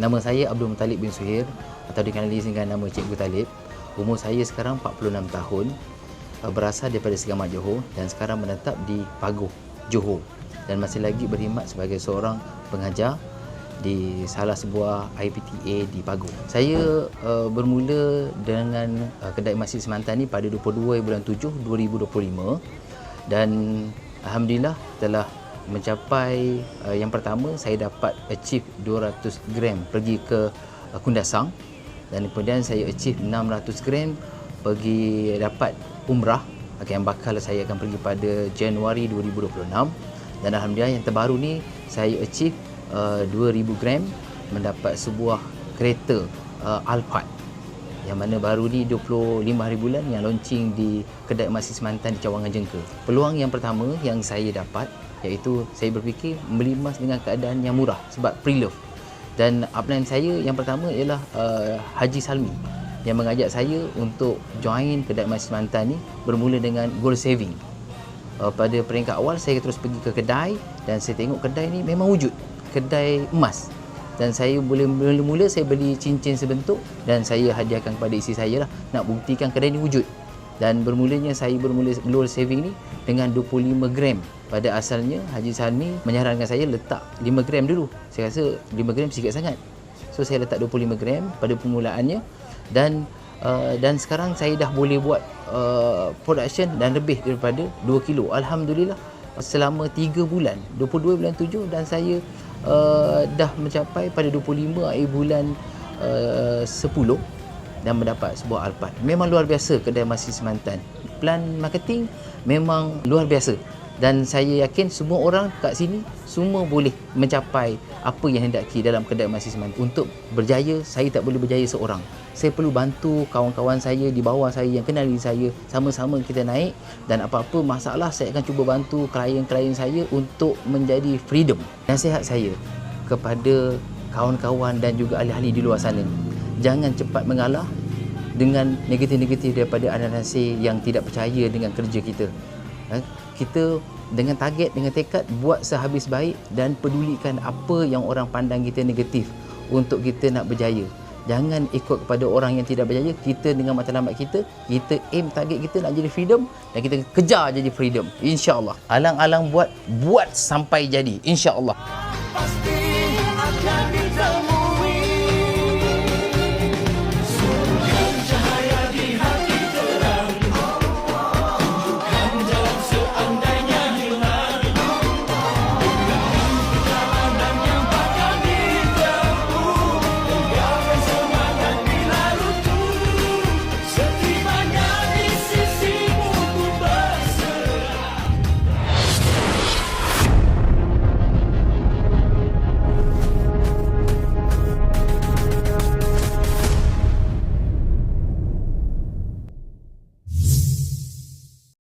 Nama saya Abdul Muttalib bin Suhir atau dikenali dengan nama Cikgu Talib. Umur saya sekarang 46 tahun. Uh, Berasal daripada Segamat Johor dan sekarang menetap di Pagoh, Johor. Dan masih lagi berkhidmat sebagai seorang pengajar di salah sebuah IPTA di Pagoh. Saya uh, bermula dengan uh, kedai Masjid Semantan ni pada 22 bulan 7 2025 dan alhamdulillah telah mencapai uh, yang pertama saya dapat achieve 200 gram pergi ke uh, Kundasang. Dan kemudian saya achieve 600 gram pergi dapat umrah. Okay, yang bakal saya akan pergi pada Januari 2026 dan alhamdulillah yang terbaru ni saya achieve uh, 2000 gram mendapat sebuah kereta uh, Alphard. Yang mana baru ni 25 hari bulan yang launching di kedai emas Semantan di Cawangan Jengka. Peluang yang pertama yang saya dapat iaitu saya berfikir melimas dengan keadaan yang murah sebab pre-love. Dan upline saya yang pertama ialah uh, Haji Salmi yang mengajak saya untuk join kedai emas Semantan ni bermula dengan goal saving. Uh, pada peringkat awal saya terus pergi ke kedai dan saya tengok kedai ni memang wujud. Kedai emas dan saya boleh mula-mula saya beli cincin sebentuk dan saya hadiahkan kepada isteri saya lah nak buktikan kedai ni wujud dan bermulanya saya bermula goal saving ni dengan 25 gram pada asalnya Haji Salmi menyarankan saya letak 5 gram dulu. Saya rasa 5 gram sikit sangat. So saya letak 25 gram pada permulaannya. Dan uh, dan sekarang saya dah boleh buat uh, production dan lebih daripada 2 kilo. Alhamdulillah selama 3 bulan 22 bulan 7 dan saya uh, dah mencapai pada 25 akhir bulan uh, 10 dan mendapat sebuah Alphard. Memang luar biasa kedai Masjid Semantan. Plan marketing memang luar biasa dan saya yakin semua orang kat sini semua boleh mencapai apa yang hendaki dalam kedai Masjid Semantan. Untuk berjaya, saya tak boleh berjaya seorang. Saya perlu bantu kawan-kawan saya di bawah saya yang kenali saya. Sama-sama kita naik dan apa-apa masalah saya akan cuba bantu klien-klien saya untuk menjadi freedom. Nasihat saya kepada kawan-kawan dan juga ahli-ahli di luar sana. Jangan cepat mengalah dengan negatif-negatif daripada anak nasi yang tidak percaya dengan kerja kita. Eh, kita dengan target dengan tekad buat sehabis baik dan pedulikan apa yang orang pandang kita negatif untuk kita nak berjaya. Jangan ikut kepada orang yang tidak berjaya. Kita dengan mata lambat kita kita aim target kita nak jadi freedom dan kita kejar jadi freedom. Insyaallah. Alang-alang buat buat sampai jadi. Insyaallah. Pasti